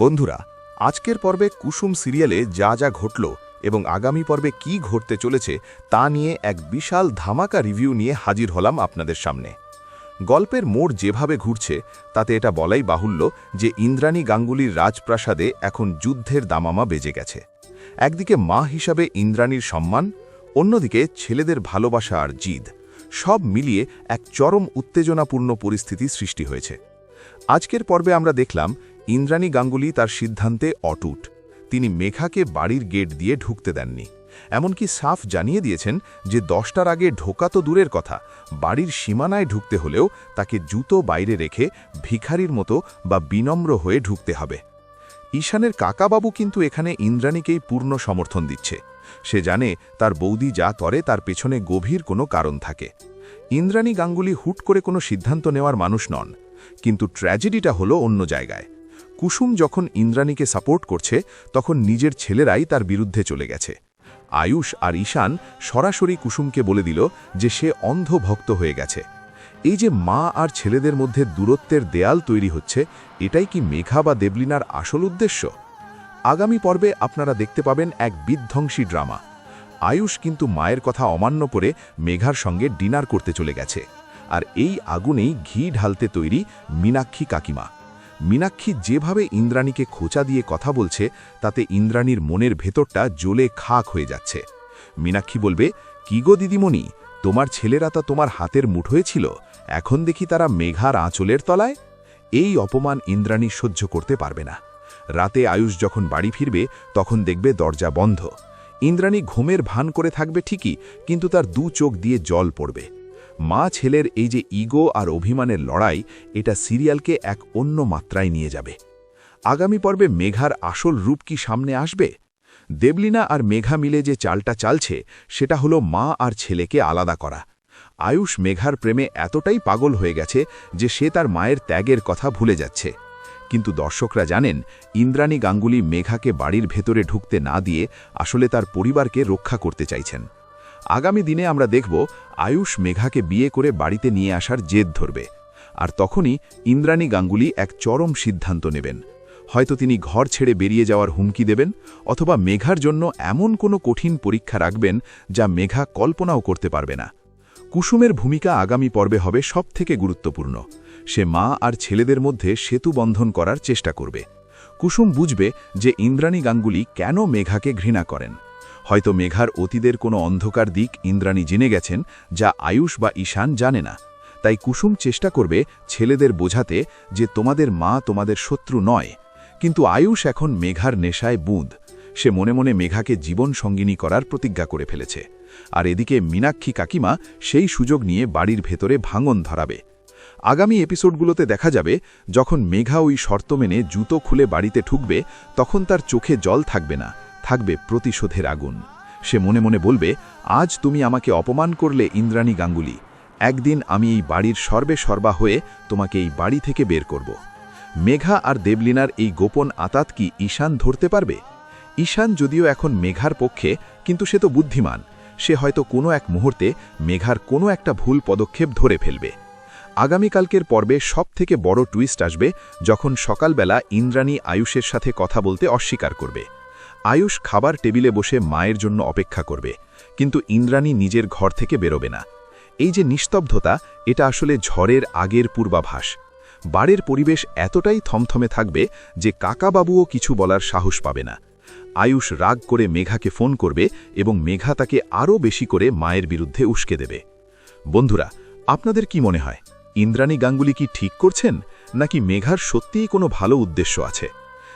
বন্ধুরা, আজকের পর্বে কুসুম সিরিয়ালে যা যা ঘটল এবং আগামী পর্বে কি ঘটতে চলেছে তা নিয়ে এক বিশাল ধামাকা রিভিউ নিয়ে হাজির হলাম আপনাদের সামনে। গল্পের মোড় যেভাবে ঘুরছে, তাতে এটা বলাই বাহুল্য যে ইন্দ্রাণী গাঙ্গুলির রাজপ্রাসাদে এখন যুদ্ধের দামামা বেজে গেছে। একদিকে মা হিসাবে ইন্দ্রাণীর সম্মান, অন্যদিকে ছেলেদের ভালোবাসা আর জিদ, সব মিলিয়ে এক চরম উত্তেজনাপূর্ণ পরিস্থিতি সৃষ্টি হয়েছে। আজকের পর্বে আমরা দেখলাম ইন্দ্রাণী গাঙ্গুলি তার সিদ্ধান্তে অটুট। তিনি মেঘাকে বাড়ির গেট দিয়ে ঢুকতে দেননি। এমনকি সাফ জানিয়ে দিয়েছেন যে দশটার আগে ঢোকা তো দূরের কথা, বাড়ির সীমানায় ঢুকতে হলেও তাকে জুতো বাইরে রেখে ভিখারির মতো বা বিনম্র হয়ে ঢুকতে হবে। ঈশানের কাকাবাবু কিন্তু এখানে ইন্দ্রাণীকেই পূর্ণ সমর্থন দিচ্ছে। সে জানে তার বৌদি যা করে তার পেছনে গভীর কোনো কারণ থাকে। ইন্দ্রাণী গাঙ্গুলি হুট করে কোনো সিদ্ধান্ত নেওয়ার মানুষ নন, কিন্তু ট্র্যাজেডিটা হলো অন্য জায়গায়। কুসুম যখন ইন্দ্রাণীকে সাপোর্ট করছে, তখন নিজের ছেলেরাই তার বিরুদ্ধে চলে গেছে। আয়ুষ আর ঈশান সরাসরি কুসুমকে বলে দিল যে সে অন্ধ ভক্ত হয়ে গেছে। এই যে মা আর ছেলেদের মধ্যে দূরত্বের দেয়াল তৈরি হচ্ছে, এটাই কি মেঘা বা দেবলিনার আসল উদ্দেশ্য? আগামী পর্বে আপনারা দেখতে পাবেন এক বিধ্বংসী ড্রামা। আয়ুষ কিন্তু মায়ের কথা অমান্য করে মেঘার সঙ্গে ডিনার করতে চলে গেছে। আর এই আগুনেই ঘি ঢালতে তৈরি মীনাক্ষী কাকিমা। মীনাক্ষী যেভাবে ইন্দ্রাণীকে খোঁচা দিয়ে কথা বলছে, তাতে ইন্দ্রাণীর মনের ভেতরটা জ্বলে খাক হয়ে যাচ্ছে। মীনাক্ষী বলবে, কি গো দিদিমণি, তোমার ছেলেরা তা তোমার হাতের মুঠোয় ছিল, এখন দেখি তারা মেঘার আঁচলের তলায়? এই অপমান ইন্দ্রাণী সহ্য করতে পারবে না। রাতে আয়ুষ যখন বাড়ি ফিরবে, তখন দেখবে দরজা বন্ধ। ইন্দ্রাণী ঘুমের ভান করে থাকবে ঠিকই, কিন্তু তার দু চোখ দিয়ে জল পড়বে। মা ছেলের এই যে ইগো আর অভিমানের লড়াই, এটা সিরিয়ালকে এক অন্য মাত্রায় নিয়ে যাবে। আগামী পর্বে মেঘার আসল রূপ কি সামনে আসবে? দেবলিনা আর মেঘা মিলে যে চালটা চালছে, সেটা হলো মা আর ছেলেকে আলাদা করা। আয়ুষ মেঘার প্রেমে এতটাই পাগল হয়ে গেছে যে সে তার মায়ের ত্যাগের কথা ভুলে যাচ্ছে। কিন্তু দর্শকরা জানেন, ইন্দ্রাণী গাঙ্গুলি মেঘাকে বাড়ির ভেতরে ঢুকতে না দিয়ে আসলে তার পরিবারকে রক্ষা করতে চাইছেন। আগামী দিনে আমরা দেখব আয়ুষ মেঘাকে বিয়ে করে বাড়িতে নিয়ে আসার জেদ ধরবে। আর তখনই ইন্দ্রাণী গাঙ্গুলি এক চরম সিদ্ধান্ত নেবেন। হয়তো তিনি ঘর ছেড়ে বেরিয়ে যাওয়ার হুমকি দেবেন অথবা মেঘার জন্য এমন কোনো কঠিন পরীক্ষা রাখবেন যা মেঘা কল্পনাও করতে পারবে না। কুসুমের ভূমিকা আগামী পর্বে হবে সবথেকে গুরুত্বপূর্ণ। সে মা আর ছেলেদের মধ্যে সেতু বন্ধন করার চেষ্টা করবে। কুসুম বুঝবে যে ইন্দ্রাণী গাঙ্গুলি কেন মেঘাকে ঘৃণা করেন। হয়তো মেঘার অতীদের কোনো অন্ধকার দিক ইন্দ্রাণী জেনে গেছেন, যা আয়ুষ বা ঈশান জানে না। তাই কুসুম চেষ্টা করবে ছেলেদের বোঝাতে যে তোমাদের মা তোমাদের শত্রু নয়। কিন্তু আয়ুষ এখন মেঘার নেশায় বুঁদ। সে মনে মনে মেঘাকে জীবন সঙ্গিনী করার প্রতিজ্ঞা করে ফেলেছে। আর এদিকে মীনাক্ষী কাকিমা সেই সুযোগ নিয়ে বাড়ির ভেতরে ভাঙন ধরাবে। আগামী এপিসোডগুলোতে দেখা যাবে, যখন মেঘা ওই শর্ত মেনে জুতো খুলে বাড়িতে ঠুকবে তখন তার চোখে জল থাকবে না। থাকবে প্রতিশোধের আগুন। সে মনে মনে বলবে, আজ তুমি আমাকে অপমান করলে, ইন্দ্রাণী গাঙ্গুলি। একদিন আমি এই বাড়ির সর্বে সর্বা হয়ে তোমাকে এই বাড়ি থেকে বের করব। মেঘা আর দেবলিনার এই গোপন আতাত কি ঈশান ধরতে পারবে? ঈশান যদিও এখন মেঘার পক্ষে, কিন্তু সে তো বুদ্ধিমান। সে হয়তো কোনো এক মুহূর্তে মেঘার কোনো একটা ভুল পদক্ষেপ ধরে ফেলবে। আগামীকালকের পর্বে সব থেকে বড় টুইস্ট আসবে যখন সকালবেলা ইন্দ্রাণী আয়ুষের সাথে কথা বলতে অস্বীকার করবে। আয়ুষ খাবার টেবিলে বসে মায়ের জন্য অপেক্ষা করবে, কিন্তু ইন্দ্রাণী নিজের ঘর থেকে বেরোবে না। এই যে নিস্তব্ধতা, এটা আসলে ঝড়ের আগের পূর্বাভাস। বাড়ির পরিবেশ এতটাই থমথমে থাকবে যে কাকাবাবুও কিছু বলার সাহস পাবে না। আয়ুষ রাগ করে মেঘাকে ফোন করবে এবং মেঘা তাকে আরও বেশি করে মায়ের বিরুদ্ধে উস্কে দেবে। বন্ধুরা, আপনাদের কি মনে হয়, ইন্দ্রাণী গাঙ্গুলি কি ঠিক করছেন, নাকি মেঘার সত্যিই কোনো ভালো উদ্দেশ্য আছে?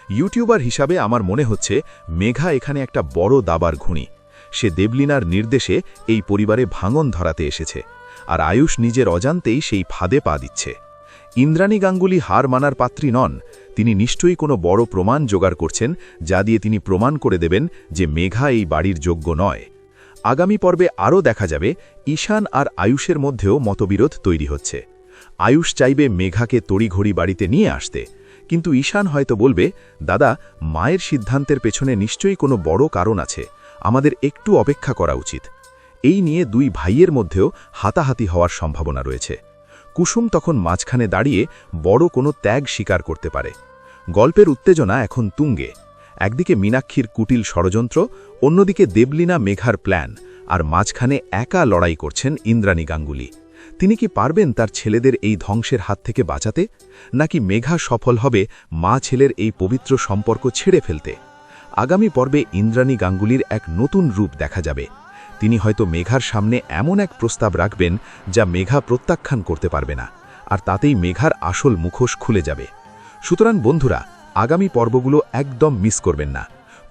ইউটিউবার হিসাবে আমার মনে হচ্ছে মেঘা এখানে একটা বড় দাবার ঘুণি। সে দেবলিনার নির্দেশে এই পরিবারে ভাঙন ধরাতে এসেছে, আর আয়ুষ নিজের অজান্তেই সেই ফাঁদে পা দিচ্ছে। ইন্দ্রাণী গাঙ্গুলি হার মানার পাত্রী নন, তিনি নিশ্চয়ই কোনো বড় প্রমাণ জোগাড় করছেন, যা দিয়ে তিনি প্রমাণ করে দেবেন যে মেঘা এই বাড়ির যোগ্য নয়। আগামী পর্বে আরও দেখা যাবে, ঈশান আর আয়ুষের মধ্যেও মতবিরোধ তৈরি হচ্ছে। আয়ুষ চাইবে মেঘাকে তড়িঘড়ি বাড়িতে নিয়ে আসতে কিন্তু ঈশান হয়তো বলবে, দাদা, মায়ের সিদ্ধান্তের পেছনে নিশ্চয়ই কোনো বড় কারণ আছে। আমাদের একটু অপেক্ষা করা উচিত। এই নিয়ে দুই ভাইয়ের মধ্যেও হাতাহাতি হওয়ার সম্ভাবনা রয়েছে। কুসুম তখন মাঝখানে দাঁড়িয়ে বড় কোনো ত্যাগ স্বীকার করতে পারে। গল্পের উত্তেজনা এখন তুঙ্গে। একদিকে মীনাক্ষীর কুটিল ষড়যন্ত্র, অন্যদিকে দেবলীনা মেঘার প্ল্যান, আর মাঝখানে একা লড়াই করছেন ইন্দ্রাণী গাঙ্গুলি। তিনি কি পারবেন তার ছেলেদের এই ধ্বংসের হাত থেকে বাঁচাতে? নাকি মেঘা সফল হবে মা ছেলের এই পবিত্র সম্পর্ক ছেড়ে ফেলতে? আগামী পর্বে ইন্দ্রাণী গাঙ্গুলির এক নতুন রূপ দেখা যাবে। তিনি হয়তো মেঘার সামনে এমন এক প্রস্তাব রাখবেন যা মেঘা প্রত্যাখ্যান করতে পারবে না, আর তাতেই মেঘার আসল মুখোশ খুলে যাবে। সুতরাং বন্ধুরা, আগামী পর্বগুলো একদম মিস করবেন না।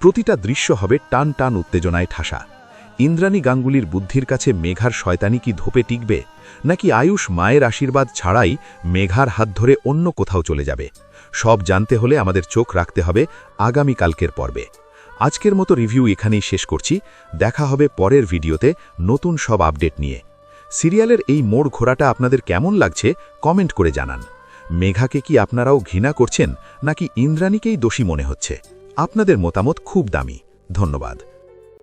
প্রতিটা দৃশ্য হবে টান টান উত্তেজনায় ঠাসা। ইন্দ্রাণী গাঙ্গুলির বুদ্ধির কাছে মেঘার শয়তানি কি ধোপে টিকবে, নাকি আয়ুষ মায়ের আশীর্বাদ ছাড়াই মেঘার হাত ধরে অন্য কোথাও চলে যাবে? সব জানতে হলে আমাদের চোখ রাখতে হবে আগামী কালকের পর্বে। আজকের মতো রিভিউ এখানেই শেষ করছি। দেখা হবে পরের ভিডিওতে নতুন সব আপডেট নিয়ে। সিরিয়ালের এই মোড় ঘোরাটা আপনাদের কেমন লাগছে কমেন্ট করে জানান। মেঘাকে কি আপনারাও ঘৃণা করছেন, নাকি ইন্দ্রাণীকেই দোষী মনে হচ্ছে? আপনাদের মতামত খুব দামি। ধন্যবাদ।